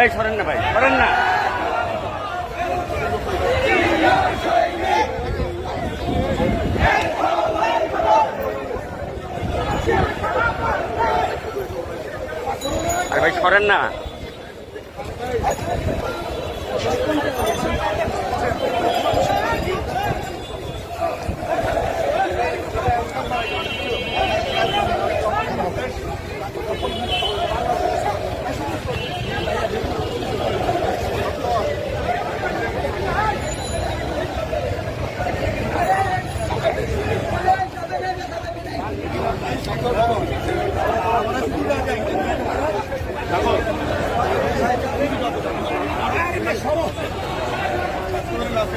এই সরেন না ভাই সরেন না। আরে ভাই সরেন না।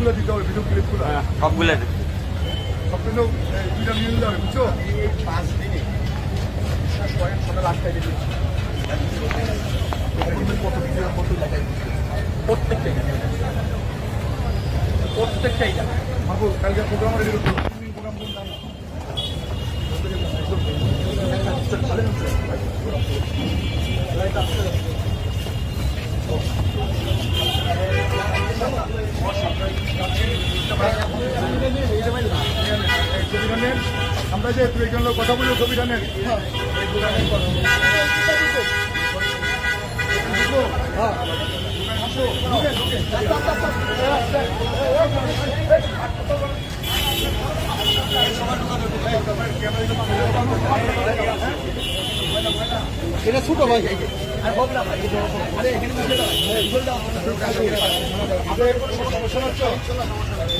ক্লিপগুলো দিতে হবে ভিডিও ক্লিপগুলো সবগুলো সব কিন্তু দুইটা নিতে হবে বুঝছ পাঁচ দিনে সকাল আটটায় বেরিয়ে কত ভিডিও কত জায়গায় প্রত্যেকটাই প্রত্যেকটাই জানে বাবু কালকে প্রোগ্রাম কোন দাম আমরা যে তুই একজন লোক কথা বলে ছবিটা নেন। হ্যাঁ। আসো ঢুকে ঢুকে এটা ছোট ভাই আপনাদের কোনো সমস্যা হচ্ছে?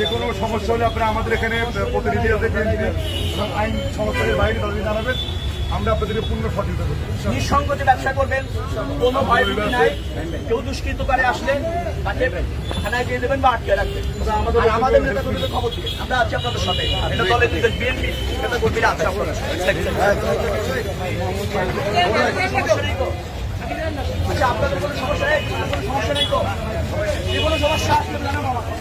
যে কোনো সমস্যা হলে আপনারা আমাদের এখানে প্রতিনিধি আছে বিএনপি এবং আইন সংস্থার বাইরে তাদের জানাবেন। আমরা আপনাদেরকে পূর্ণ সহযোগিতা করব। নিঃসংকোচে ব্যবসা করবেন কোনো ভয় নাই। কেউ দুষ্কৃতকারী আসলে তাকে থানায় দিয়ে দেবেন বা আটকে রাখবেন। আমাদের নেতা কর্মীদের খবর দিবেন। আমরা আছি আপনাদের সাথে। এটা দলের বিএনপি নেতা কর্মীরা আছে আপনাদের। আচ্ছা আপনাদের কোনো সমস্যা নেই? কোনো সমস্যা নেই তো? যে কোনো সমস্যা আসলে জানাব আমাকে।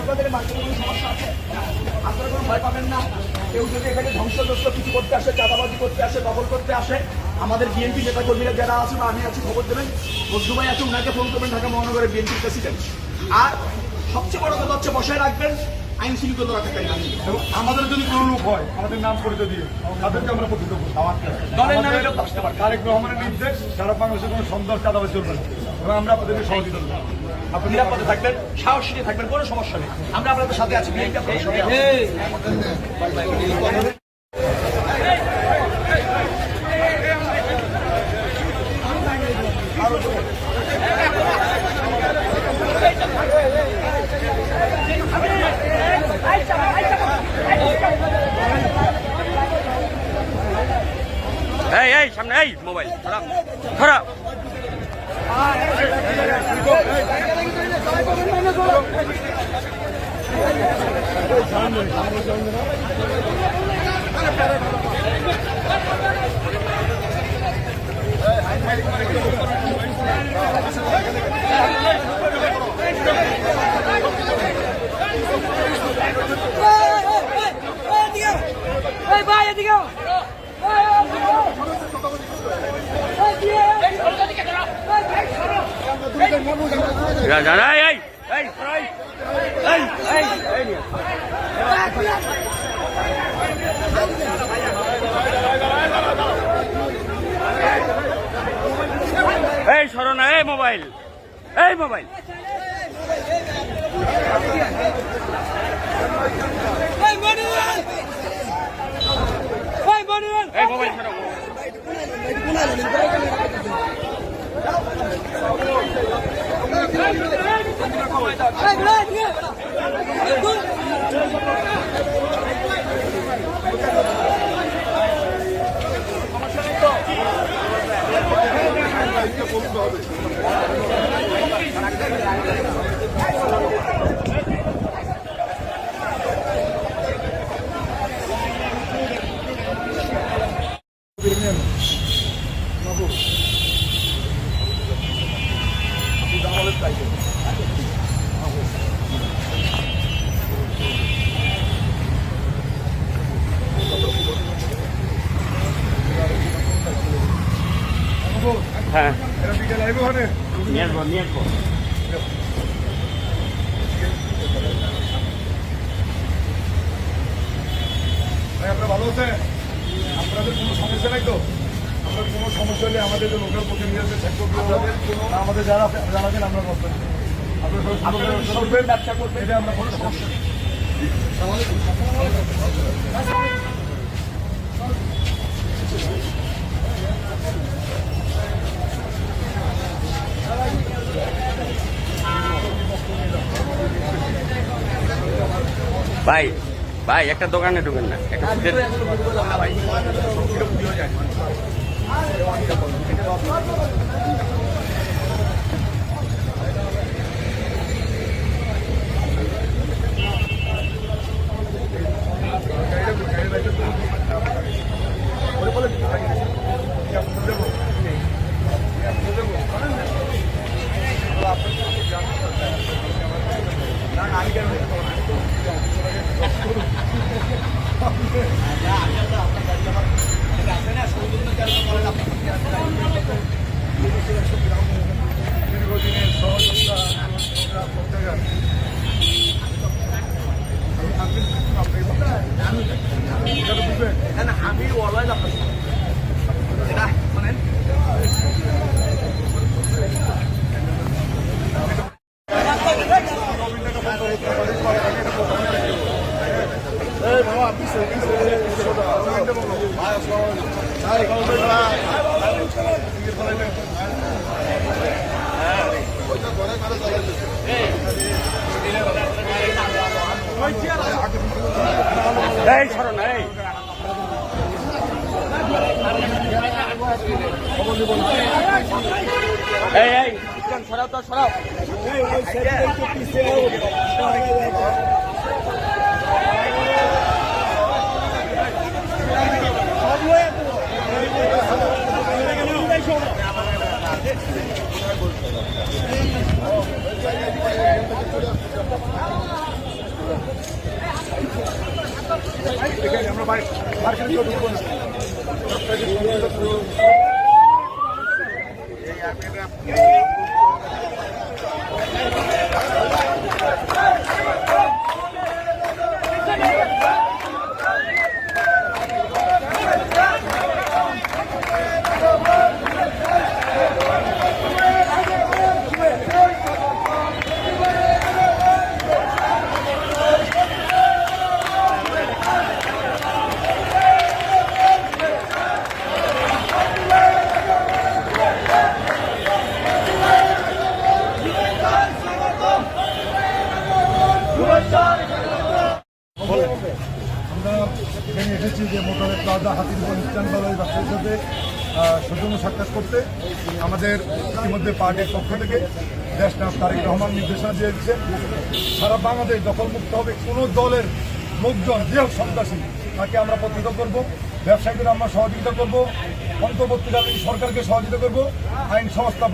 আপনাদের কোনো সমস্যা আছে আপনারা কোনো ভয় পাবেন না কেউ যদি এখানে ধ্বংসগ্রস্ত কিছু করতে আসে চাঁদাবাজি করতে আসে দখল করতে আসে আমাদের বিএনপি নেতা কর্মীরা যারা আছেন আমি আছি খবর দেবেন ভাই আছে ওনাকে ফোন করবেন ঢাকা মহানগরের বিএনপির প্রেসিডেন্ট আর সবচেয়ে বড় কথা হচ্ছে বসায় রাখবেন আইন শৃঙ্খলা এবং আমাদের যদি কোনো লোক হয় আমাদের নাম পরিচয় দিয়ে তাদেরকে আমরা প্রতিযোগ করব দলের নামে লোক আসতে পারে। তারেক রহমানের নির্দেশ সারা বাংলাদেশে কোনো সন্দেহ চাঁদাবাজ চলবে না। এবং আমরা আপনাদেরকে সহযোগিতা করব। আপনি নিরাপদে থাকবেন সাহসী নিয়ে থাকবেন কোনো সমস্যা নেই। আমরা আপনাদের সাথে আছি আপনাদের সাথে আছে। এই এই সামনে এই মোবাইল খারাপ খারাপ এই ভাই এদিকে আও। এই, এদিকে আও। এই, দিয়ে, এই, এদিকে দাঁড়াও। এই, ভাই, সরো। যা যা যা, এই এই সরাই। এই এই এই নিয়ে। এই সরো না এই মোবাইল এই মোবাইল এই, মনিরুল। এই, মনিরুল। এই মোবাইল সরো এই, এই বেড়া এদিকে বেড়া এই তুই হ্যাঁ এটা বিকেল আইবো ওখানে নিয়ে আসব নিয়ে আসব ভাই আপনারা ভালো আছেন আপনাদের কোনো সমস্যা নাই তো হলে আমাদের যে লোকাল প্রতিনিধি আছে আমাদের যারা জানাবেন আমরা সুন্দরভাবে ব্যবসা করবেন। এটা আমরা কোনো সমস্যা ভাই ভাই একটা দোকানে ঢুকেন না একটা ফুটের দীর্ঘদিনের সহযোগিতা আমরা করতে যাই। আপনি- আপনি- এটা তো বুঝবেন? আমি অলওয়েজ আপনার সাথে। এটা শোনেন এই সরো না এই এই এই চিকন সরাও তো সরাও আমরা বাইরে কেউ ঢুকবো না। আমরা এখানে এসেছি যে মোটরের প্লাজা হাতিরপুর ইস্টার্ন বাজার ব্যবসায়ীর সাথে আহ, সৌজন্য সাক্ষাৎ করতে আমাদের পার্টির পক্ষ থেকে দেশ তারেক রহমান নির্দেশনা দিয়ে দিচ্ছে সারা বাংলাদেশ দখলমুক্ত হবে। কোনো দলের লোকজন, যে সন্ত্রাসী, তাকে আমরা প্রতিহত করব, ব্যবসায়ীদের আমরা সহযোগিতা করব, অন্তর্বর্তীকালীন সরকারকে সহযোগিতা করব, আইন সংস্থা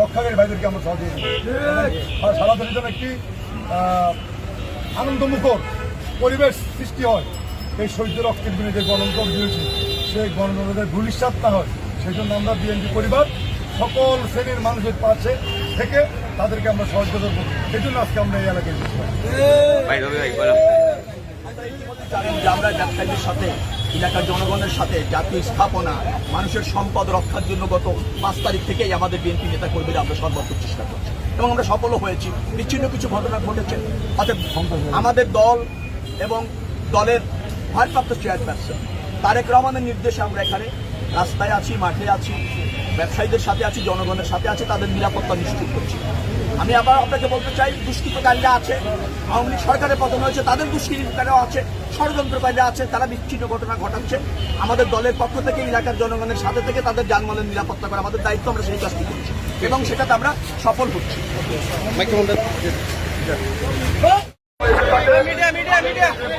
রক্ষাকারী ভাইদেরকে আমরা সহযোগিতা করব। আর সারা দেশের জন্য একটি আনন্দমুখর পরিবেশ সৃষ্টি হয়। এই শহীদ রক্তের বিরুদ্ধে গণতন্ত্র দিয়েছে, সেই গণতন্ত্রের ভূলিশ্বাত না হয়। সেই জন্য আমরা বিএনপি পরিবার সকল শ্রেণির মানুষের পাশে থেকে তাদেরকে আমরা সহযোগিতা করব। সেই জন্য আজকে আমরা এই এলাকায় আমরা ব্যবসায়ীদের সাথে এলাকার জনগণের সাথে জাতীয় স্থাপনা মানুষের সম্পদ রক্ষার জন্য গত পাঁচ তারিখ থেকেই আমাদের বিএনপি নেতা কর্মীরা আমরা সর্বোচ্চ চেষ্টা করছি এবং আমরা সফলও হয়েছি। বিচ্ছিন্ন কিছু ঘটনা ঘটেছে। অর্থাৎ আমাদের দল এবং দলের ভারপ্রাপ্ত চেয়ারপারসন তারেক রহমানের নির্দেশে আমরা এখানে রাস্তায় আছি মাঠে আছি ব্যবসায়ীদের সাথে আছি জনগণের সাথে আছি তাদের নিরাপত্তা নিশ্চিত করছি। আমি আবার আপনাকে বলতে চাই দুষ্কৃতকারীরা আছে আওয়ামী লীগ সরকারের পতন হয়েছে তাদের দুষ্কৃতকারীরাও আছে ষড়যন্ত্রকারীরা আছে তারা বিচ্ছিন্ন ঘটনা ঘটাচ্ছে। আমাদের দলের পক্ষ থেকে এলাকার জনগণের সাথে থেকে তাদের যানবাহনের নিরাপত্তা করা আমাদের দায়িত্ব আমরা সেই কাজটি করছি এবং সেটাতে আমরা সফল হচ্ছি। এখান থেকে জরুরি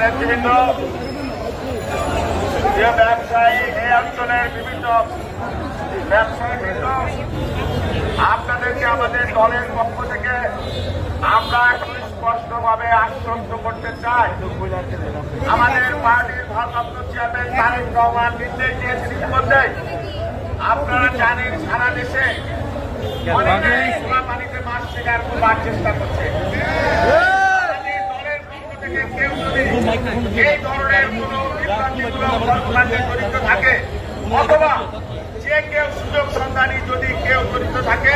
নেতৃবৃন্দ প্রিয় ব্যবসায়ী এই অঞ্চলের বিভিন্ন আপনাদেরকে আমাদের দলের পক্ষ থেকে আমরা সুস্পষ্টভাবে আশ্বস্ত করতে চাই। আমাদের পার্টির ভারপ্রাপ্ত চেয়ারম্যান তারেক রহমান নির্দেশ দিয়েছেন ইতিমধ্যে আপনারা জানেন সারা দেশে অনেকেই খোলা পানিতে মাছ শিকার করবার চেষ্টা করছে। দলের পক্ষ থেকে কেউ যদি এই ধরনের কোনো বিভ্রান্তিমূলক জড়িত থাকে অথবা যে কেউ সুযোগ সন্ধানী যদি কেউ জড়িত থাকে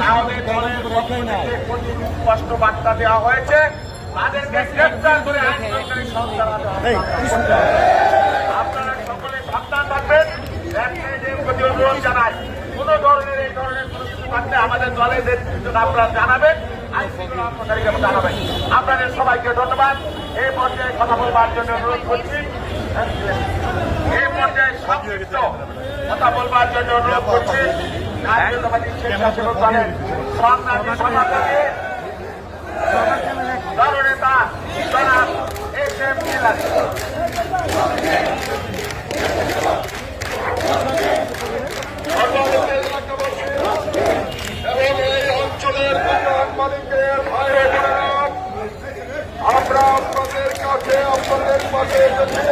তাহলে দলের পক্ষ থেকে প্রতিদিন স্পষ্ট বার্তা দেওয়া হয়েছে। তাদেরকে গ্রেফতার করে আপনারা সকলে সাবধান থাকবেন। প্রতি অনুরোধ জানাই কোন ধরনের এই ধরনের কোনো কিছু থাকলে আমাদের দলের নেতৃত্ব আপনারা জানাবেন জানাবেন। আপনাদের সবাইকে ধন্যবাদ। এই পর্যায়ে কথা বলবার জন্য অনুরোধ করছি। এই পর্যায়ে সংক্ষিপ্ত কথা বলবার জন্য অনুরোধ করছি। দলনেতা, জনাব এস এম বিলাসী এবং এই অঞ্চলের দোকান মালিকের ভাই ও বোনেরা, আমরা আপনাদের কাছে আপনাদের পাশে এসেছি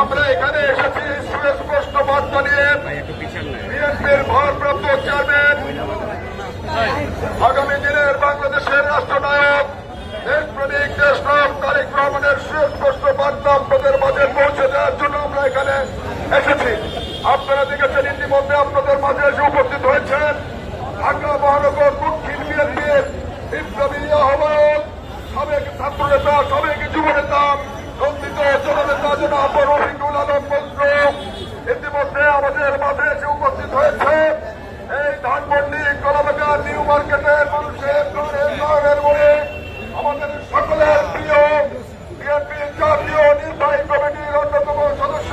আমরা এখানে এসেছি সুস্পষ্ট বার্তা নিয়ে বিএনপির ভারপ্রাপ্ত চেয়ারম্যান, আগামী দিনের বাংলাদেশের রাষ্ট্রনায়ক, দেশপ্রেমিক দেশনায়ক তারেক রহমানের সুস্পষ্ট বার্তা আপনাদের মাঝে পৌঁছে দেওয়ার জন্য আমরা এখানে এসেছি। আপনারা দেখেছেন ইতিমধ্যে আপনাদের মাঝে এসে উপস্থিত হয়েছেন ঢাকা মহানগর দক্ষিণ বিএনপির বিপ্লবী আহ্বায়ক, সাবেক ছাত্র নেতা সাবেক যুব নেতা নন্দিত জননেতা জনাব রফিকুল আলম মন্ত্র ইতিমধ্যে আমাদের মাঝে এসে উপস্থিত হয়েছে এই ধানমন্ডি কলাবাগা নিউ মার্কেটের মানুষের নয়নের মনে আমাদের সকলের প্রিয় বিএনপি জাতীয় নির্বাহী কমিটির অন্যতম সদস্য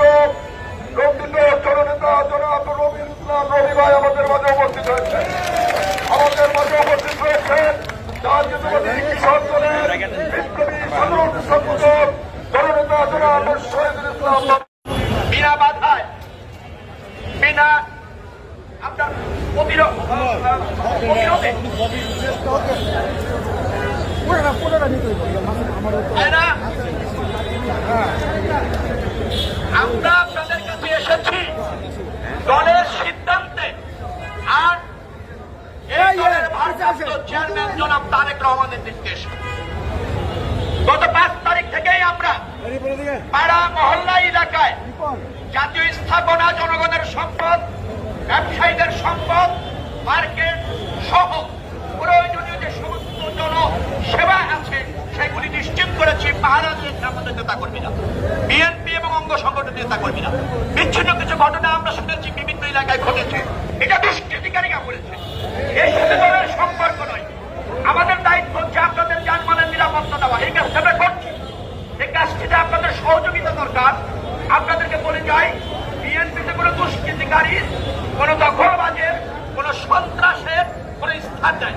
নন্দিত জননেতা জনাব রবি ইসলাম রবি ভাই আমাদের মাঝে উপস্থিত হয়েছে। আমাদের মাঝে উপস্থিত হয়েছেন জাতীয়তাবাদী কৃষক দলের বিপ্লবী সাধারণ সম্পাদক জননেতা জনাব শহীদুল ইসলাম বিনা বাধায় বিনা আপনার প্রতিরোধ প্রতিরোধে তাই না? আমরা আপনাদের কাছে এসেছি দলের সিদ্ধান্তে আর এই দলের ভারপ্রাপ্ত চেয়ারম্যান জনাব তারেক রহমানের নির্দেশ গত পাঁচ তারিখ থেকেই আমরা পাড়া মহল্লা এলাকায় জাতীয় স্থাপনা জনগণের সম্পদ ব্যবসায়ীদের সম্পদ মার্কেট সহ প্রয়োজনীয় যে সমস্ত জন সেবা আছে সেগুলি নিশ্চিত করেছি পাহারা দিয়েছে আমাদের নেতা কর্মীরা বিএনপি এবং অঙ্গ বিচ্ছিন্ন কিছু ঘটনা আমরা শুনেছি, বিভিন্ন এলাকায় ঘটেছে। এটা সাথে দলের সম্পর্ক নয়। আমাদের দায়িত্ব হচ্ছে আপনাদের যানবাহনের নিরাপত্তা দেওয়া। এই কাজটা আমরা করছি। এই কাজটিতে আপনাদের সহযোগিতা দরকার। আপনাদেরকে বলে যাই, বিএনপিতে কোনো দুষ্কৃতিকারীর কোনো দখলবাজের, কোনো সন্ত্রাসের কোনো স্থান নাই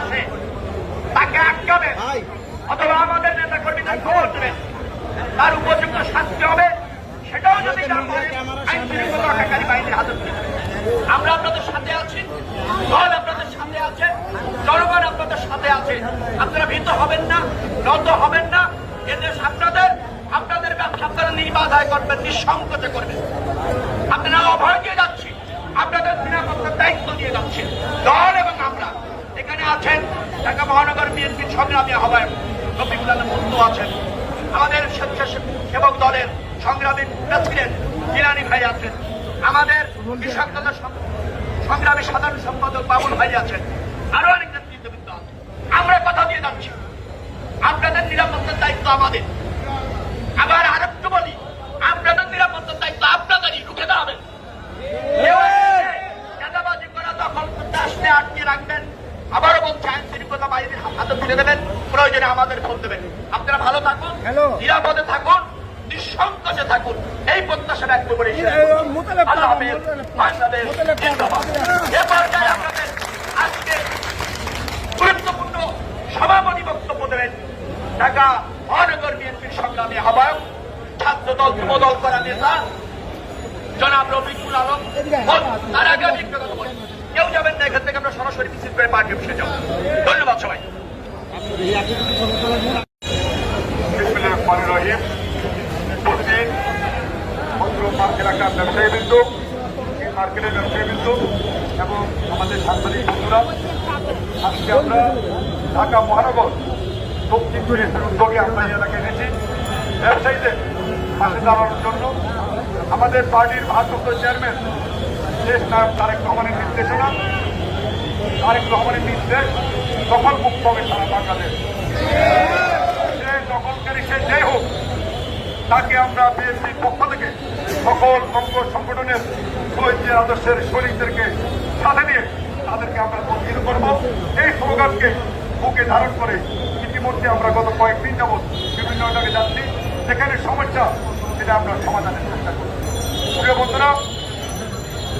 আসে তাকে আটকাবেন অথবা আমাদের নেতা কর্মীদের খবর দেবেন তার উপযুক্ত শাস্তি হবে সেটাও যদি না পারে আইন শৃঙ্খলা রক্ষাকারী বাহিনীর হাতে তুলে দেবেন। আপনাদের সাথে আছে। আপনারা ভীত হবেন না, নত হবেন না। এদেশ আপনাদের আপনাদের ব্যবসা আপনারা নির্বাধায় করবেন, নিঃসংকোচে করবেন। আপনারা অভয় দিয়ে যাচ্ছি। আপনাদের নিরাপত্তার দায়িত্ব দিয়ে যাচ্ছি। দল এবং আমরা এখানে আছেন। ঢাকা মহানগর বিএনপির সংগ্রামী আহ্বায়ক রফিকুল আলম বন্ধু আছেন। আমাদের স্বেচ্ছাসেবক দলের সংগ্রামী প্রেসিডেন্ট জিলানি ভাই আছেন। আমাদের কৃষক দলের সংগ্রামী সাধারণ সম্পাদক বাবুল ভাই আছেন। আরও অনেক নেতৃত্ববৃন্দ আমরা কথা দিয়ে যাচ্ছি। আপনাদের নিরাপত্তার দায়িত্ব আমাদের। আবার আরেকটু বলি আপনাদের নিরাপত্তার দায়িত্ব আপনাদেরই রুখে দাঁড়াবেন চাঁদাবাজি করা দখল করতে আসলে আটকে রাখবেন। আবারও বলছি আইন শৃঙ্খলা বাহিনীর হাতে তুলে দেবেন। প্রয়োজনে আমাদের ফোন দেবেন। আপনারা ভালো থাকুন নিরাপদে থাকুন। নিঃসংকোচে থাকুন। এই প্রত্যাশা ব্যক্ত করে আল্লাহ হাফেজ বাংলাদেশ জিন্দাবাদ। এ পর্যায়ে আপনাদের আজকে গুরুত্বপূর্ণ সভাপতি বক্তব্য দেবেন ঢাকা মহানগর বিএনপির সংগ্রামী আহ্বায়ক ছাত্র দল যুব দল করা নেতা জনাব রফিকুল আলম। তার আগে আমি একটা কথা বলি। কেউ যাবেন না এখান থেকে আমরা সরাসরি মিছিল করে পার্টি অফিসে যাব। ধন্যবাদ সবাই এলাকার ব্যবসায়ীবৃন্দ মার্কেটের ব্যবসায়ীবৃন্দ এবং আমাদের সাংবাদিক বন্ধুরা, আজকে আমরা ঢাকা মহানগর দক্ষিণ পুলিশের উদ্যোগে আমরা এই এলাকায় এনেছি ব্যবসায়ীদের পাশে দাঁড়ানোর জন্য আমাদের পার্টির ভারপ্রাপ্ত চেয়ারম্যান শেষ নায়ক তারেক রহমানের নির্দেশনা, তারেক রহমানের নির্দেশ, দখল মুক্ত হবে সারা বাংলাদেশ। সে দখলকারী, সে যাই হোক তাকে আমরা বিএনপির পক্ষ থেকে সকল অঙ্গ সংগঠনের শহীদের আদর্শের শহীদদেরকে সাথে নিয়ে তাদেরকে আমরা প্রতিহিত করব। এই স্লোগানকে বুকে ধারণ করে ইতিমধ্যে আমরা গত কয়েকদিন যাবৎ বিভিন্ন জায়গায় যাচ্ছি, যেখানে সমস্যা সেটা আমরা সমাধানের চেষ্টা করব। প্রিয় বন্ধুরা,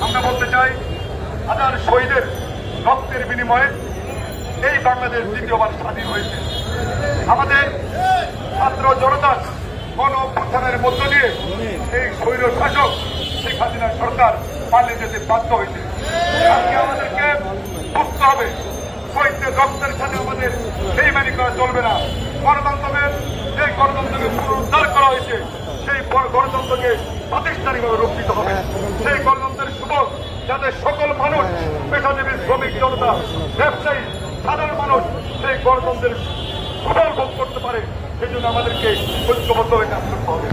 আমরা বলতে চাই, হাজার শহীদের রক্তের বিনিময়ে এই বাংলাদেশ দ্বিতীয়বার স্বাধীন হয়েছে। আমাদের ছাত্র জনতার গণ মধ্য দিয়ে এই স্বৈর শাসক শেখ হাসিনা সরকার পালিয়ে যেতে বাধ্য হয়েছে। আজকে আমাদেরকে বুঝতে হবে। শহীদদের রক্তের সাথে আমাদের বেইমানি করা চলবে না। গণতন্ত্রের যে গণতন্ত্রকে পুনরুদ্ধার করা হয়েছে, সেই গণতন্ত্রকে প্রাতিষ্ঠানিকভাবে রক্ষিত হবে। সেই গণতন্ত্রের সুযোগ যাতে সকল মানুষ, পেশাজীবী, শ্রমিক, জনতা, ব্যবসায়ী, সাধারণ মানুষ সেই গণতন্ত্রের সুফল ভোগ করতে পারে। সেই জন্য আমাদেরকে ঐক্যবদ্ধ হয়ে কাজ করতে হবে।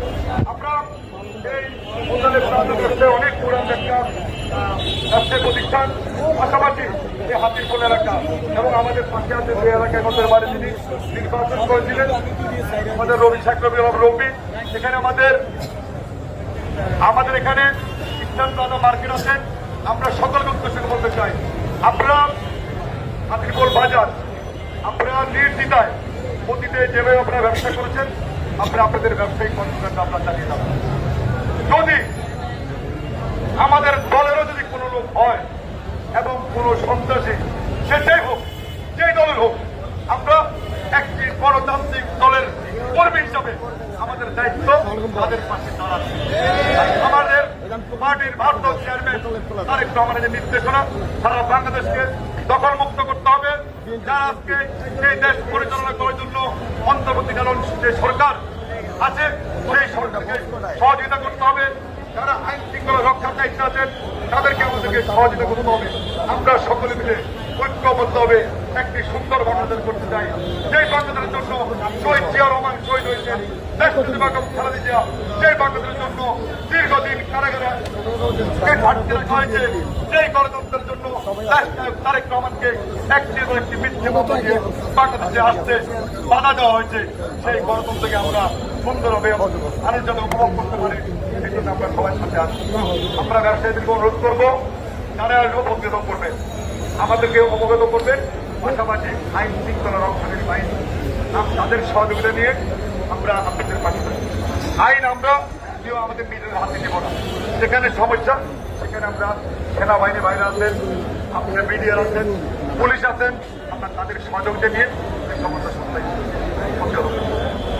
আমরা এই মোতালেব প্রান্তকে অনেক পুরান একটা ব্যবসায়ী প্রতিষ্ঠান পাশাপাশি এই হাতিরপুল এলাকা এবং আমাদের পাশে আছে যে এলাকায় গত বারে তিনি নির্বাচন করেছিলেন, আমাদের রবি সাকরবি রবি এখানে আমাদের আমাদের এখানে ইসলাম প্লাজা মার্কেট আছে আমরা সকলকে উদ্দেশ্য বলতে চাই আপনারা হাতিরপুল বাজার আপনারা নির্দ্বিধায় অতীতে যেভাবে আপনারা ব্যবসা করেছেন, আমরা আপনাদের ব্যবসায়িক কর্মকাণ্ড আমরা চালিয়ে যাব। যদি আমাদের দলেরও যদি কোনো লোক হয় এবং কোনো সন্ত্রাসী সেটাই হোক, যেই দলের হোক, আমরা একটি গণতান্ত্রিক দলের কর্মী হিসাবে আমাদের দায়িত্ব তাদের পাশে দাঁড়ানো। আমাদের পার্টির ভারতীয় চেয়ারম্যান তারেক যে নির্দেশনা সারা বাংলাদেশকে দখলমুক্ত করতে হবে। যারা আজকে এই দেশ পরিচালনা করার জন্য অন্তর্বর্তীকালীন যে সরকার আছে, সেই সরকারকে সহযোগিতা করতে হবে। যারা আইন শৃঙ্খলা রক্ষার দায়িত্বে আছেন, তাদেরকে আমাদেরকে সহযোগিতা করতে হবে। আমরা সকলে মিলে ঐক্যবদ্ধ হবে একটি সুন্দর বাংলাদেশ করতে চাই। সেই বাংলাদেশের জন্য শহীদ জিয়া রহমান শহীদ হয়েছেন খালেদা জিয়া সেই বাংলাদেশের জন্য দীর্ঘদিন কারাগারে হয়েছে। সেই গণতন্ত্রের জন্য তারেক রহমানকে একটি একটি মিথ্যে মতো দিয়ে বাংলাদেশে আসতে বাধা দেওয়া হয়েছে, সেই গণতন্ত্রকে আমরা সুন্দরভাবে আরেক যেন উপভোগ করতে পারি, সেই জন্য আমরা সবাই সাথে আছি আমরা ব্যবসায়ীদেরকে অনুরোধ করব তারা অবগত করবেন আমাদেরকে অবগত করবেন পাশাপাশি আইন শৃঙ্খলা রক্ষাকারী বাহিনী, আম- তাদের সহযোগিতা নিয়ে আমরা আপনাদের পাশে আইন আমরা কেউ আমাদের নিজেদের হাতে নেব না। যেখানে সমস্যা সেখানে আমরা সেনাবাহিনী বাইরে আছেন আপনার মিডিয়ার আছেন পুলিশ আছেন আপনার তাদের সহযোগিতা নিয়ে সমস্যা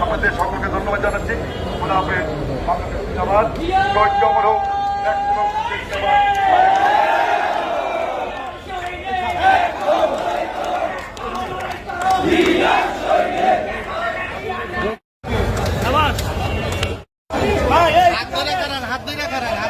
আপনাদের সকলকে ধন্যবাদ জানাচ্ছি। খোলা হাফেজ ধন্যবাদ। হাত ধরে করেন